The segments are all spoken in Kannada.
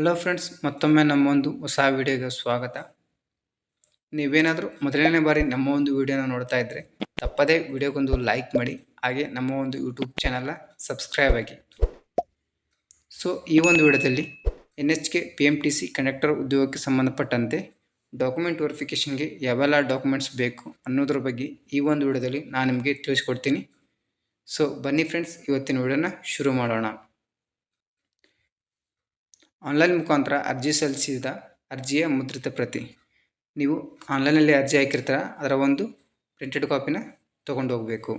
ಹಲೋ ಫ್ರೆಂಡ್ಸ್ ಮತ್ತೊಮ್ಮೆ ನಮ್ಮ ಒಂದು ಹೊಸ ವಿಡಿಯೋಗೆ ಸ್ವಾಗತ. ನೀವೇನಾದರೂ ಮೊದಲನೇ ಬಾರಿ ನಮ್ಮ ಒಂದು ವಿಡಿಯೋನ ನೋಡ್ತಾ ಇದ್ದರೆ ತಪ್ಪದೇ ವಿಡಿಯೋಗೊಂದು ಲೈಕ್ ಮಾಡಿ, ಹಾಗೆ ನಮ್ಮ ಒಂದು ಯೂಟ್ಯೂಬ್ ಚಾನಲ್ನ ಸಬ್ಸ್ಕ್ರೈಬ್ ಆಗಿ. ಸೊ ಈ ಒಂದು ವಿಡಿಯೋದಲ್ಲಿ N H K P M T C conductor ಉದ್ಯೋಗಕ್ಕೆ ಸಂಬಂಧಪಟ್ಟಂತೆ ಡಾಕ್ಯುಮೆಂಟ್ ವೆರಿಫಿಕೇಷನ್ಗೆ ಯಾವೆಲ್ಲ ಡಾಕ್ಯುಮೆಂಟ್ಸ್ ಬೇಕು ಅನ್ನೋದ್ರ ಬಗ್ಗೆ ಈ ಒಂದು ವಿಡಿಯೋದಲ್ಲಿ ನಾನು ನಿಮಗೆ ತಿಳಿಸ್ಕೊಡ್ತೀನಿ. ಸೊ ಬನ್ನಿ ಫ್ರೆಂಡ್ಸ್ ಇವತ್ತಿನ ವಿಡಿಯೋನ ಶುರು ಮಾಡೋಣ. ಆನ್ಲೈನ್ ಮುಖಾಂತರ ಅರ್ಜಿ ಸಲ್ಲಿಸಿದ ಅರ್ಜಿಯ ಮುದ್ರಿತ ಪ್ರತಿ. ನೀವು ಆನ್ಲೈನಲ್ಲಿ ಅರ್ಜಿ ಹಾಕಿರ್ತೀರ, ಅದರ ಒಂದು ಪ್ರಿಂಟೆಡ್ ಕಾಪಿನ ತೊಗೊಂಡು ಹೋಗಬೇಕು.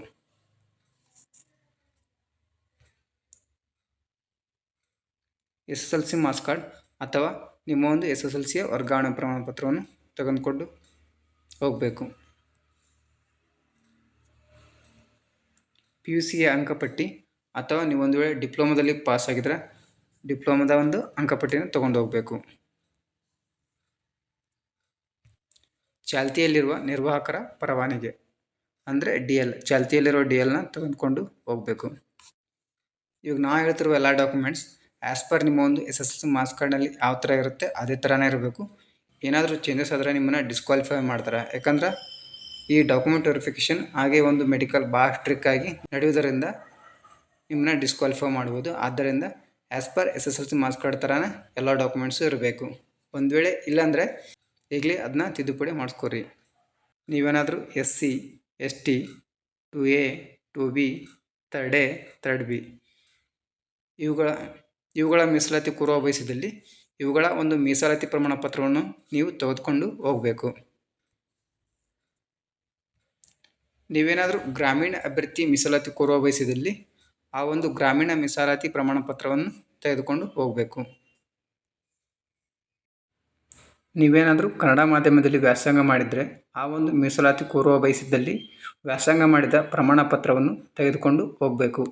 S S L C marks card ಅಥವಾ ನಿಮ್ಮ ಒಂದು ಎಸ್ ಎಸ್ ಎಲ್ ಸಿಯ ವರ್ಗಾವಣೆ ಪ್ರಮಾಣಪತ್ರವನ್ನು ತೆಗೆದುಕೊಂಡು ಹೋಗಬೇಕು. ಪಿ ಯು ಸಿಯ ಅಂಕಪಟ್ಟಿ ಅಥವಾ ನೀವೊಂದು ವೇಳೆ ಡಿಪ್ಲೊಮಾದಲ್ಲಿ ಪಾಸ್ ಆಗಿದ್ರೆ ಡಿಪ್ಲೊಮಾದ ಒಂದು ಅಂಕಪಟ್ಟಿಯನ್ನು ತಗೊಂಡು ಹೋಗಬೇಕು. ಚಾಲ್ತಿಯಲ್ಲಿರುವ ನಿರ್ವಾಹಕರ ಪರವಾನಿಗೆ, ಅಂದರೆ ಡಿ ಎಲ್, ಚಾಲ್ತಿಯಲ್ಲಿರುವ ಡಿ ಎಲ್ನ ತೆಗೆದುಕೊಂಡು ಹೋಗಬೇಕು. ಇವಾಗ ನಾ ಹೇಳ್ತಿರುವ ಎಲ್ಲ ಡಾಕ್ಯುಮೆಂಟ್ಸ್ ಆ್ಯಸ್ ಪರ್ ನಿಮ್ಮ ಒಂದು S S L C marks ಕಾರ್ಡ್ನಲ್ಲಿ ಯಾವ ಥರ ಇರುತ್ತೆ, ಅದೇ ಥರನೇ ಇರಬೇಕು. ಏನಾದರೂ ಚೇಂಜಸ್ ಆದರೆ ನಿಮ್ಮನ್ನು ಡಿಸ್ಕ್ವಾಲಿಫೈ ಮಾಡ್ತಾರೆ. ಯಾಕಂದ್ರೆ ಈ ಡಾಕ್ಯುಮೆಂಟ್ ವೆರಿಫಿಕೇಷನ್ ಹಾಗೆ ಒಂದು ಮೆಡಿಕಲ್ ಭಾಳ ಸ್ಟ್ರಿಕ್ ಆಗಿ ನಡೆಯುವುದರಿಂದ ನಿಮ್ಮನ್ನ ಡಿಸ್ಕ್ವಾಲಿಫೈ ಮಾಡ್ಬೋದು. ಆದ್ದರಿಂದ as per S S L C marks card ಥರನೇ ಎಲ್ಲ ಡಾಕ್ಯುಮೆಂಟ್ಸು ಇರಬೇಕು. ಒಂದು ವೇಳೆ ಇಲ್ಲಾಂದರೆ ಈಗಲೇ ಅದನ್ನ ತಿದ್ದುಪಡಿ ಮಾಡಿಸ್ಕೊರಿ. ನೀವೇನಾದರೂ S C S T two A two B third A third B ಇವುಗಳ ಇವುಗಳ ಮೀಸಲಾತಿ ಕೂರುವ ಬಯಸಿದಲ್ಲಿ ಇವುಗಳ ಒಂದು ಮೀಸಲಾತಿ ಪ್ರಮಾಣ ಪತ್ರವನ್ನು ನೀವು ತೆಗೆದುಕೊಂಡು ಹೋಗಬೇಕು. ನೀವೇನಾದರೂ ಗ್ರಾಮೀಣ ಅಭ್ಯರ್ಥಿ ಮೀಸಲಾತಿ ಕೋರುವ ಬಯಸಿದಲ್ಲಿ ಆ ಒಂದು ಗ್ರಾಮೀಣ ಮೀಸಲಾತಿ ಪ್ರಮಾಣ ಪತ್ರವನ್ನು ತೆಗೆದುಕೊಂಡು ಹೋಗಬೇಕು. ನೀವೇನಾದರೂ ಕನ್ನಡ ಮಾಧ್ಯಮದಲ್ಲಿ ವ್ಯಾಸಂಗ ಮಾಡಿದರೆ ಆ ಒಂದು ಮೀಸಲಾತಿ ಕೋರುವ ಬಯಸಿದ್ದಲ್ಲಿ ವ್ಯಾಸಂಗ ಮಾಡಿದ ಪ್ರಮಾಣ ಪತ್ರವನ್ನು ತೆಗೆದುಕೊಂಡು ಹೋಗಬೇಕು.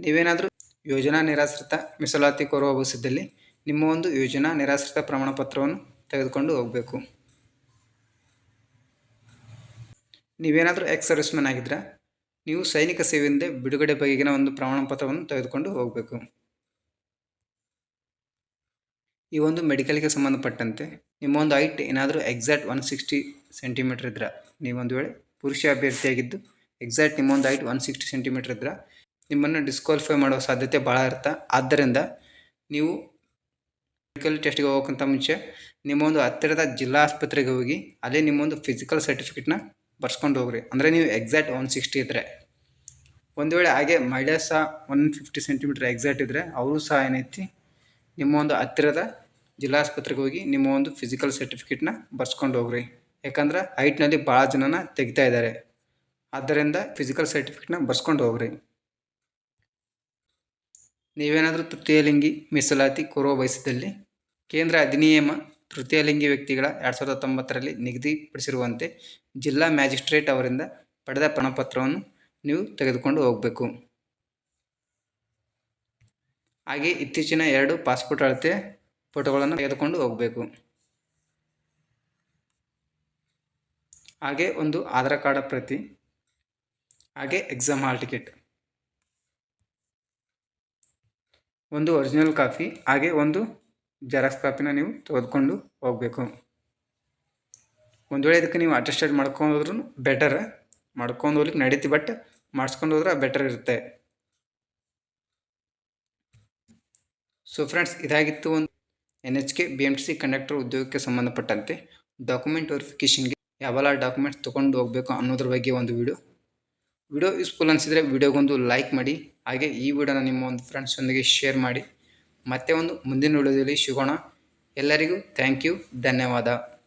ನೀವೇನಾದರೂ ಯೋಜನಾ ನಿರಾಶ್ರಿತ ಮೀಸಲಾತಿ ಕೋರುವ ಬಯಸಿದ್ದಲ್ಲಿ ನಿಮ್ಮ ಒಂದು ಯೋಜನಾ ನಿರಾಶ್ರಿತ ಪ್ರಮಾಣ ಪತ್ರವನ್ನು ತೆಗೆದುಕೊಂಡು ಹೋಗಬೇಕು. ನೀವೇನಾದರೂ ಎಕ್ಸ್ ಸರ್ವಿಸ್ಮನ್ ಆಗಿದ್ದರೆ ನೀವು ಸೈನಿಕ ಸೇವೆಯಿಂದ ಬಿಡುಗಡೆ ಬಗೆಗಿನ ಒಂದು ಪ್ರಮಾಣ ಪತ್ರವನ್ನು ತೆಗೆದುಕೊಂಡು ಹೋಗಬೇಕು. ಈ ಒಂದು ಮೆಡಿಕಲ್ಗೆ ಸಂಬಂಧಪಟ್ಟಂತೆ ನಿಮ್ಮ ಒಂದು ಹೈಟ್ ಏನಾದರೂ ಎಕ್ಸಾಕ್ಟ್ ಒನ್ ಸಿಕ್ಸ್ಟಿ ಸೆಂಟಿಮೀಟ್ರ್ ಇದ್ರೆ. ನೀವೊಂದು ವೇಳೆ ಪುರುಷ ಅಭ್ಯರ್ಥಿಯಾಗಿದ್ದು ಎಕ್ಸಾಕ್ಟ್ ನಿಮ್ಮೊಂದು ಹೈಟ್ ಒನ್ ಸಿಕ್ಸ್ಟಿ ಸೆಂಟಿಮೀಟ್ರ್ ಇದ್ರೆ. ನಿಮ್ಮನ್ನು ಡಿಸ್ಕ್ವಾಲಿಫೈ ಮಾಡೋ ಸಾಧ್ಯತೆ ಭಾಳ ಇರುತ್ತೆ. ಆದ್ದರಿಂದ ನೀವು ಮೆಡಿಕಲ್ ಟೆಸ್ಟ್ಗೆ ಹೋಗೋಕ್ಕಿಂತ ಮುಂಚೆ ನಿಮ್ಮೊಂದು ಹತ್ತಿರದ ಜಿಲ್ಲಾ ಆಸ್ಪತ್ರೆಗೆ ಹೋಗಿ, ಅಲ್ಲೇ ನಿಮ್ಮೊಂದು ಫಿಸಿಕಲ್ ಸರ್ಟಿಫಿಕೇಟ್ನ ಬರ್ಸ್ಕೊಂಡು ಹೋಗ್ರಿ. ಅಂದರೆ ನೀವು ಎಕ್ಸಾಕ್ಟ್ ಒನ್ ಸಿಕ್ಸ್ಟಿ ಇದ್ದರೆ ಒಂದು ವೇಳೆ ಹಾಗೆ ಮಹಿಳೆ ಸಹ ಒನ್ ಫಿಫ್ಟಿ ಸೆಂಟಿಮೀಟ್ರ್ ಎಕ್ಸಾಕ್ಟ್ ಇದ್ದರೆ ಅವರು ಸಹ ಏನೈತಿ, ನಿಮ್ಮ ಒಂದು ಹತ್ತಿರದ ಜಿಲ್ಲಾ ಆಸ್ಪತ್ರೆಗೆ ಹೋಗಿ ನಿಮ್ಮ ಒಂದು ಫಿಸಿಕಲ್ ಸರ್ಟಿಫಿಕೇಟ್ನ ಬರ್ಸ್ಕೊಂಡು ಹೋಗ್ರಿ. ಯಾಕಂದ್ರೆ ಹೈಟ್ನಲ್ಲಿ ಭಾಳ ಜನನ ತೆಗಿತಾ ಇದ್ದಾರೆ ಆದ್ದರಿಂದ ಫಿಸಿಕಲ್ ಸರ್ಟಿಫಿಕೇಟ್ನ ಬರ್ಸ್ಕೊಂಡು ಹೋಗ್ರಿ. ನೀವೇನಾದರೂ ತೃತೀಯ ಲಿಂಗಿ ಮೀಸಲಾತಿ ಕೋರುವ ಬಯಸಿದಲ್ಲಿ ಕೇಂದ್ರ ಅಧಿನಿಯಮ ತೃತೀಯ ಲಿಂಗಿ ವ್ಯಕ್ತಿಗಳ ಎರಡು ಸಾವಿರದ ಹತ್ತೊಂಬತ್ತರಲ್ಲಿ ನಿಗದಿಪಡಿಸಿರುವಂತೆ ಜಿಲ್ಲಾ ಮ್ಯಾಜಿಸ್ಟ್ರೇಟ್ ಅವರಿಂದ ಪಡೆದ ಪ್ರಮಾಣಪತ್ರವನ್ನು ನೀವು ತೆಗೆದುಕೊಂಡು ಹೋಗಬೇಕು. ಹಾಗೆ ಇತ್ತೀಚಿನ ಎರಡು ಪಾಸ್ಪೋರ್ಟ್ ಅಳತೆ ಫೋಟೋಗಳನ್ನು ತೆಗೆದುಕೊಂಡು ಹೋಗಬೇಕು. ಹಾಗೆ ಒಂದು ಆಧಾರ್ ಕಾರ್ಡ್ ಪ್ರತಿ, ಹಾಗೆ ಎಕ್ಸಾಮ್ ಹಾಲ್ ಟಿಕೆಟ್. ಒಂದು ಒರಿಜಿನಲ್ ಕಾಪಿ, ಹಾಗೆ ಒಂದು ಜೆರಾಕ್ಸ್ ಕಾಪಿನ ನೀವು ತೆಗೆದುಕೊಂಡು ಹೋಗಬೇಕು. ಒಂದು ವೇಳೆ ಇದಕ್ಕೆ ನೀವು ಅಟೆಸ್ಟೆಡ್ ಮಾಡ್ಕೊಂಡು ಹೋದ್ರೂ ಬೆಟರ್ ಮಾಡ್ಕೊಂಡು ಹೋಗ್ಲಿಕ್ಕೆ ನಡೀತಿ ಬಟ್ ಮಾಡಿಸ್ಕೊಂಡು ಹೋದ್ರೆ ಬೆಟರ್ ಇರುತ್ತೆ. ಸೊ ಫ್ರೆಂಡ್ಸ್ ಇದಾಗಿತ್ತು ಒಂದು N H K B M T C conductor ಉದ್ಯೋಗಕ್ಕೆ ಸಂಬಂಧಪಟ್ಟಂತೆ ಡಾಕ್ಯುಮೆಂಟ್ ವೆರಿಫಿಕೇಷನ್ಗೆ ಯಾವೆಲ್ಲ ಡಾಕ್ಯುಮೆಂಟ್ಸ್ ತೊಗೊಂಡು ಹೋಗಬೇಕು ಅನ್ನೋದ್ರ ಬಗ್ಗೆ ಒಂದು ವಿಡಿಯೋ ವಿಡಿಯೋ ಯೂಸ್ಫುಲ್ ಅನಿಸಿದರೆ ವಿಡಿಯೋಗೊಂದು ಲೈಕ್ ಮಾಡಿ, ಹಾಗೆ ಈ ವಿಡಿಯೋನ ನಿಮ್ಮ ಒಂದು ಫ್ರೆಂಡ್ಸೊಂದಿಗೆ ಶೇರ್ ಮಾಡಿ. ಮತ್ತೆ ಒಂದು ಮುಂದಿನ ವಿಡಿಯೋದಲ್ಲಿ ಸಿಗೋಣ. ಎಲ್ಲರಿಗೂ ಥ್ಯಾಂಕ್ ಯು ಧನ್ಯವಾದ.